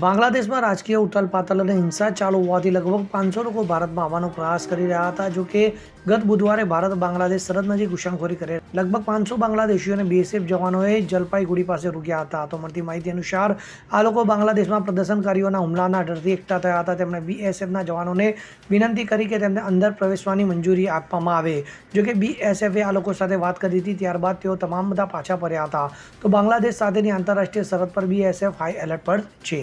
બાંગ્લાદેશમાં રાજકીય ઉથલપાથલ અને હિંસા ચાલુ હોવાથી લગભગ પાંચસો લોકો ભારતમાં આવવાનો પ્રયાસ કરી રહ્યા હતા, જો કે ગત બુધવારે ભારત બાંગ્લાદેશ સરહદ નજીક ઘુસણખોરી કરે. લગભગ પાંચસો બાંગ્લાદેશીઓને બીએસએફ જવાનોએ જલપાઈગુડી પાસે રોક્યા હતા. તો મળતી માહિતી અનુસાર, આ લોકો બાંગ્લાદેશમાં પ્રદર્શનકારીઓના હુમલાના ડરથી એકઠા થયા હતા. તેમણે બીએસએફના જવાનોને વિનંતી કરી કે તેમને અંદર પ્રવેશવાની મંજૂરી આપવામાં આવે. જો કે બીએસએફે આ લોકો સાથે વાત કરી હતી, ત્યારબાદ તેઓ તમામ બધા પાછા ફર્યા હતા. તો બાંગ્લાદેશ સાથેની આંતરરાષ્ટ્રીય સરહદ પર બીએસએફ હાઈ એલર્ટ પર છે.